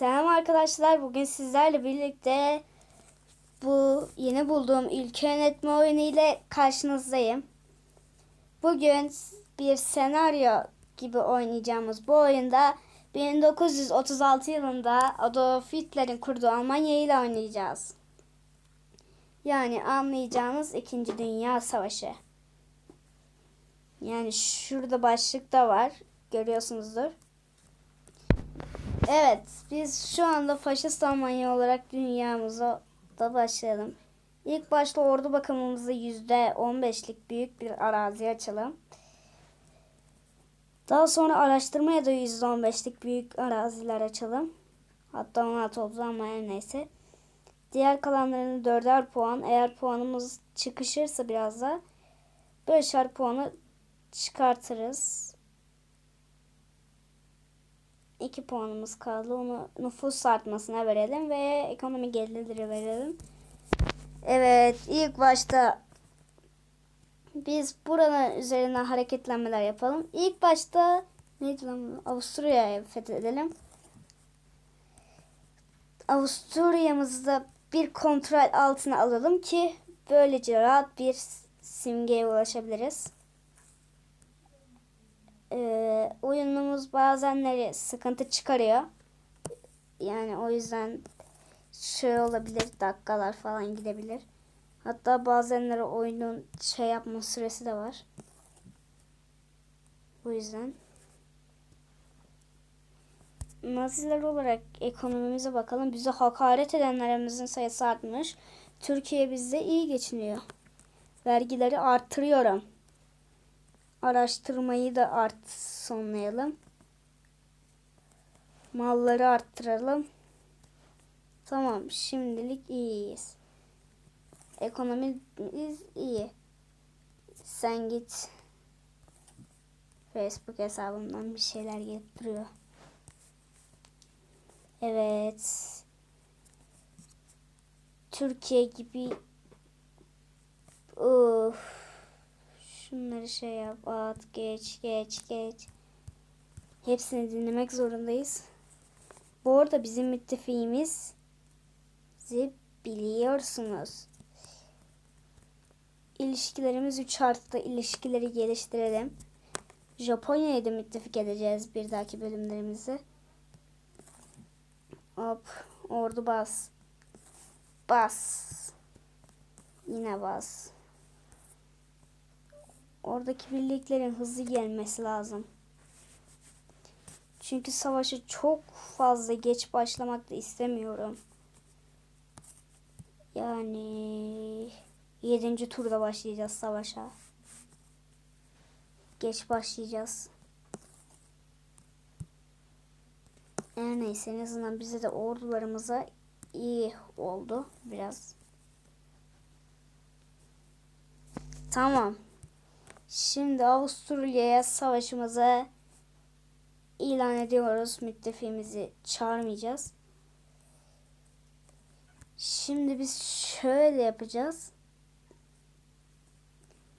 Selam arkadaşlar. Bugün sizlerle birlikte bu yeni bulduğum ülke yönetme oyunu ile karşınızdayım. Bugün bir senaryo gibi oynayacağımız bu oyunda 1936 yılında Adolf Hitler'in kurduğu Almanya ile oynayacağız. Yani anlayacağınız 2. Dünya Savaşı. Yani şurada başlıkta var. Görüyorsunuzdur. Evet, biz şu anda faşist Almanya olarak dünyamıza da başlayalım. İlk başta ordu bakımımızı %15'lik büyük bir arazi açalım. Daha sonra araştırmaya da %15'lik büyük araziler açalım. Hatta 16 oldu ama her neyse. Diğer kalanlarını 4'er puan. Eğer puanımız çıkışırsa biraz da 5'er puanı çıkartırız. 2 puanımız kaldı. Onu nüfus artmasına verelim ve ekonomi gelirleri verelim. Evet ilk başta biz buranın üzerine hareketlenmeler yapalım. İlk başta neydi lan? Avusturya'yı fethedelim. Avusturya'mızı da bir kontrol altına alalım ki böylece rahat bir simgeye ulaşabiliriz. Ee, oyunumuz bazenleri sıkıntı çıkarıyor. Yani o yüzden şey olabilir dakikalar falan gidebilir. Hatta bazenleri oyunun şey yapma süresi de var. Bu yüzden Naziler olarak ekonomimize bakalım. Bize hakaret edenlerimizin sayısı artmış. Türkiye bizde iyi geçiniyor. Vergileri artırıyorum. Araştırmayı da art sonlayalım. Malları arttıralım. Tamam şimdilik iyiyiz. Ekonomimiz iyi. Sen git. Facebook hesabımdan bir şeyler gelip. Evet. Türkiye gibi Of. Şunları şey yap, at, geç, geç, geç. Hepsini dinlemek zorundayız. Bu arada bizim müttefiğimiz biliyorsunuz. İlişkilerimiz 3 artıda ilişkileri geliştirelim. Japonya'yı da müttefik edeceğiz bir dahaki bölümlerimizi. Hop. Ordu bas. Bas. Yine bas. Oradaki birliklerin hızlı gelmesi lazım. Çünkü savaşı çok fazla geç başlamak da istemiyorum. Yani 7. turda başlayacağız savaşa. Geç başlayacağız. Her neyse en azından bize de ordularımıza iyi oldu biraz. Tamam. Şimdi Avusturya'ya savaşımızı ilan ediyoruz. Müttefiğimizi çağırmayacağız. Şimdi biz şöyle yapacağız.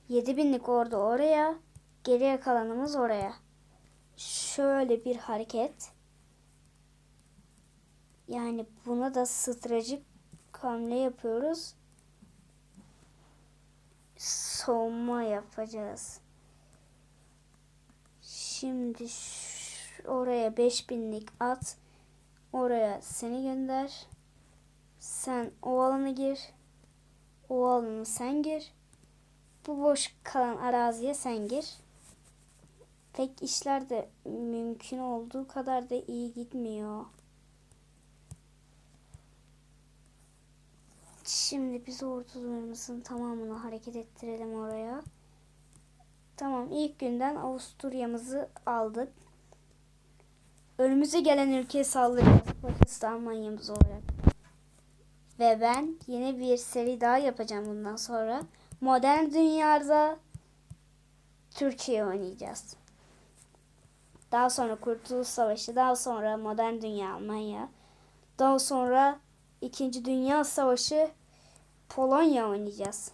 7000'lik ordu oraya, geriye kalanımız oraya. Şöyle bir hareket. Yani buna da stratejik hamle yapıyoruz. Soğuma yapacağız. Şimdi oraya 5000'lik at. Oraya seni gönder. Sen o alana gir. O alanı sen gir. Bu boş kalan araziye sen gir. Pek işler de mümkün olduğu kadar da iyi gitmiyor. Şimdi biz ordularımızın tamamını hareket ettirelim oraya. Tamam ilk günden Avusturya'mızı aldık. Önümüze gelen ülkeye saldıracağız. Pakistan Almanya'mız olarak. Ve ben yeni bir seri daha yapacağım bundan sonra. Modern dünyada Türkiye oynayacağız. Daha sonra Kurtuluş Savaşı, daha sonra Modern Dünya Almanya, daha sonra İkinci Dünya Savaşı Polonya oynayacağız.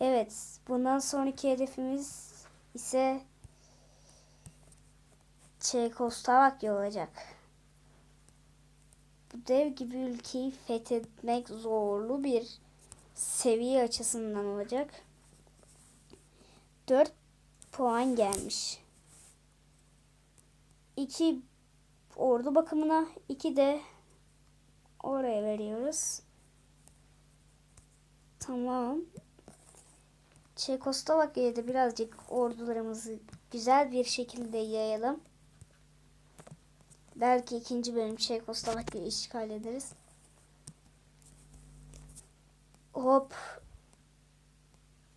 Evet, bundan sonraki hedefimiz ise Çekoslovakya olacak. bu dev gibi ülkeyi fethetmek zorlu bir seviye açısından olacak. 4 puan gelmiş. 2 ordu bakımına 2 de oraya veriyoruz. Tamam. Çekoslovakya'ya da birazcık ordularımızı güzel bir şekilde yayalım. Belki ikinci bölüm Çekoslovakya'yı işgal ederiz. Hop.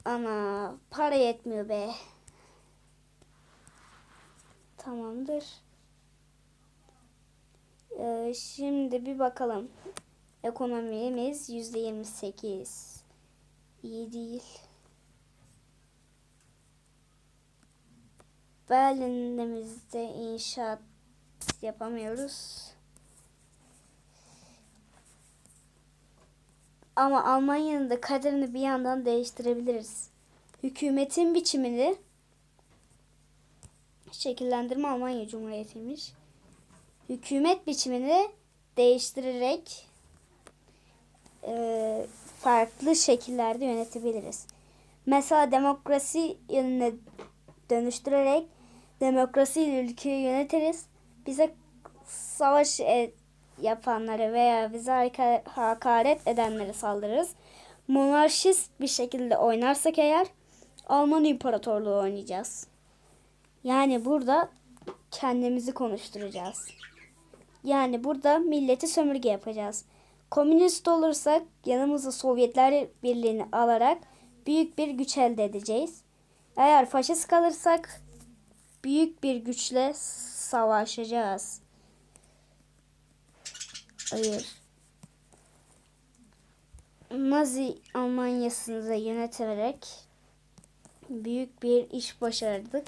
Ana para yetmiyor be. Tamamdır. Ee, şimdi bir bakalım. Ekonomimiz yüzde yirmi sekiz. İyi değil. Berlin'imizde inşaat yapamıyoruz. Ama Almanya'nın da kaderini bir yandan değiştirebiliriz. Hükümetin biçimini şekillendirme Almanya Cumhuriyeti'ymiş. Hükümet biçimini değiştirerek e, farklı şekillerde yönetebiliriz. Mesela demokrasi yönüne dönüştürerek demokrasiyle ülkeyi yönetiriz. Bize savaş e- yapanlara veya bize haka- hakaret edenlere saldırırız. Monarşist bir şekilde oynarsak eğer Alman İmparatorluğu oynayacağız. Yani burada kendimizi konuşturacağız. Yani burada milleti sömürge yapacağız. Komünist olursak yanımıza Sovyetler Birliği'ni alarak büyük bir güç elde edeceğiz. Eğer faşist kalırsak büyük bir güçle savaşacağız. Hayır. Nazi Almanya'sını yöneterek büyük bir iş başardık.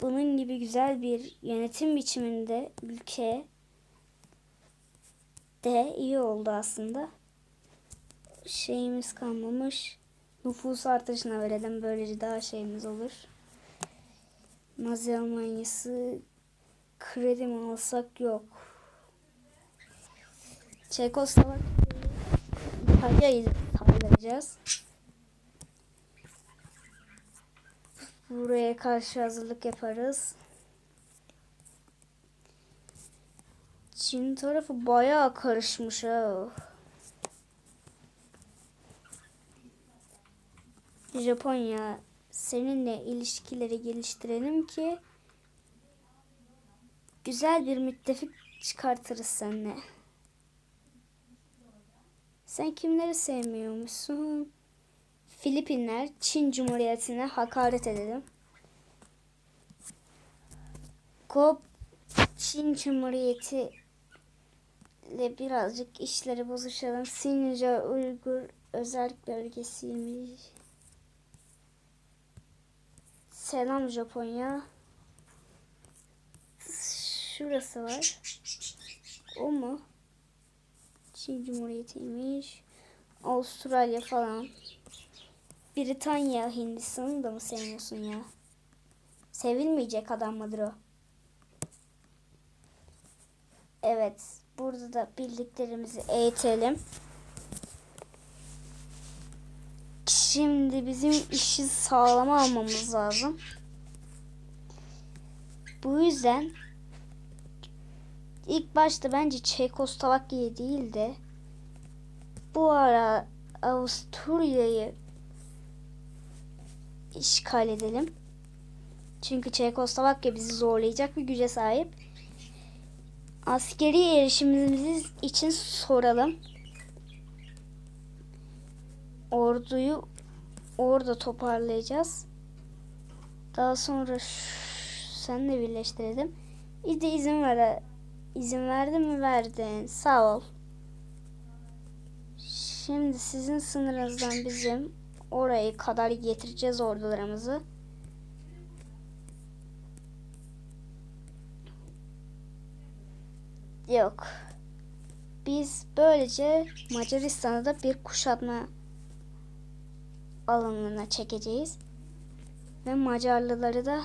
Bunun gibi güzel bir yönetim biçiminde ülke de iyi oldu aslında. Şeyimiz kalmamış. Nüfus artışına verelim. Böylece daha şeyimiz olur. Nazi Almanya'sı kredi mi alsak yok. Çekoslovakya'yı İtalya'yı saldıracağız. Buraya karşı hazırlık yaparız. Çin tarafı bayağı karışmış ha. Japonya seninle ilişkileri geliştirelim ki güzel bir müttefik çıkartırız seninle. Sen kimleri sevmiyormuşsun? Filipinler, Çin Cumhuriyeti'ne hakaret edelim. Kop Çin Cumhuriyeti ile birazcık işleri bozuşalım. Sinca Uygur özel bölgesiymiş. Selam Japonya. Şurası var. O mu? Çin Cumhuriyeti'ymiş. Avustralya falan. Britanya, Hindistan'ı da mı sevmiyorsun ya? Sevilmeyecek adam mıdır o? Evet. Burada da bildiklerimizi eğitelim. Şimdi bizim işi sağlama almamız lazım. Bu yüzden ilk başta bence Çekoslovakya değil de bu ara Avusturya'yı işgal edelim. Çünkü Çekoslovakya bizi zorlayacak bir güce sahip. Askeri erişimimiz için soralım. Orduyu orada toparlayacağız. Daha sonra senle birleştirelim. Bir de izin ver. İzin verdin mi verdin. Sağ ol. Şimdi sizin sınırınızdan bizim orayı kadar getireceğiz ordularımızı. Yok. Biz böylece Macaristan'ı da bir kuşatma alanına çekeceğiz. Ve Macarlıları da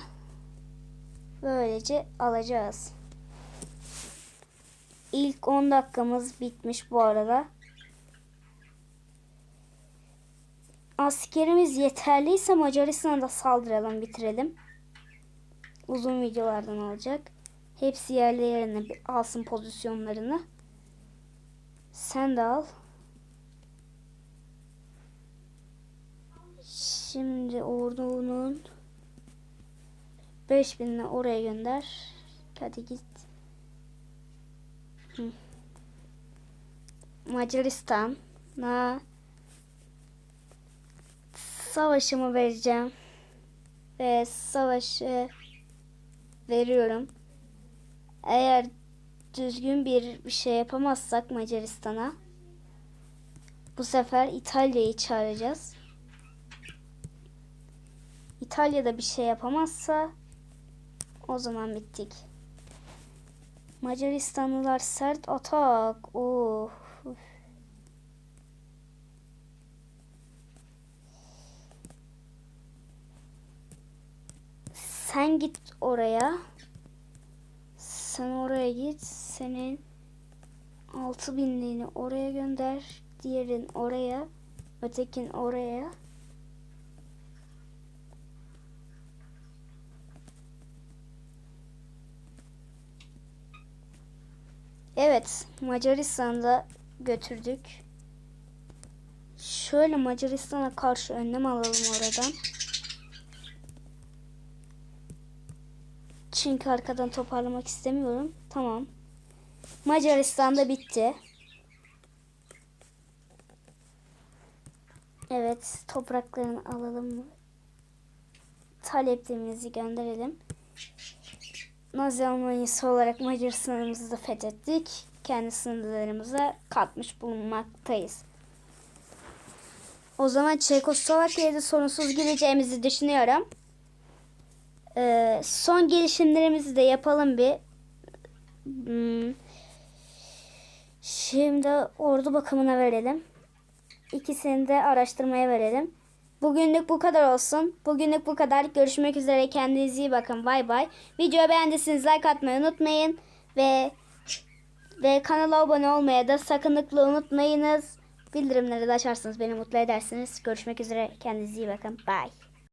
böylece alacağız. İlk 10 dakikamız bitmiş bu arada. Askerimiz yeterliyse Macaristan'a da saldıralım bitirelim. Uzun videolardan olacak. Hepsi yerli yerine alsın pozisyonlarını. Sen de al. Şimdi ordunun 5000'ini oraya gönder. Hadi git. Hı. Macaristan'a savaşımı vereceğim. Ve savaşı veriyorum. Eğer düzgün bir şey yapamazsak Macaristan'a bu sefer İtalya'yı çağıracağız. İtalya'da bir şey yapamazsa o zaman bittik. Macaristanlılar sert atak. Oh. Sen git oraya. Sen oraya git. Senin altı binliğini oraya gönder. Diğerin oraya. Ötekin oraya. Evet, Macaristan'da götürdük. Şöyle Macaristan'a karşı önlem alalım oradan. Çünkü arkadan toparlamak istemiyorum. Tamam. Macaristan'da bitti. Evet, topraklarını alalım mı? Taleplerimizi gönderelim. Nazi Almanyası olarak Macar sınırımızı da fethettik. Kendi sınırlarımıza katmış bulunmaktayız. O zaman Çekoslovakya'ya da sorunsuz gireceğimizi düşünüyorum. Ee, son gelişimlerimizi de yapalım bir. Hmm. Şimdi ordu bakımına verelim. İkisini de araştırmaya verelim. Bugünlük bu kadar olsun. Bugünlük bu kadar. Görüşmek üzere. Kendinize iyi bakın. Bay bay. Videoyu beğendiyseniz like atmayı unutmayın. Ve ve kanala abone olmaya da sakınlıkla unutmayınız. Bildirimleri de açarsanız beni mutlu edersiniz. Görüşmek üzere. Kendinize iyi bakın. Bye.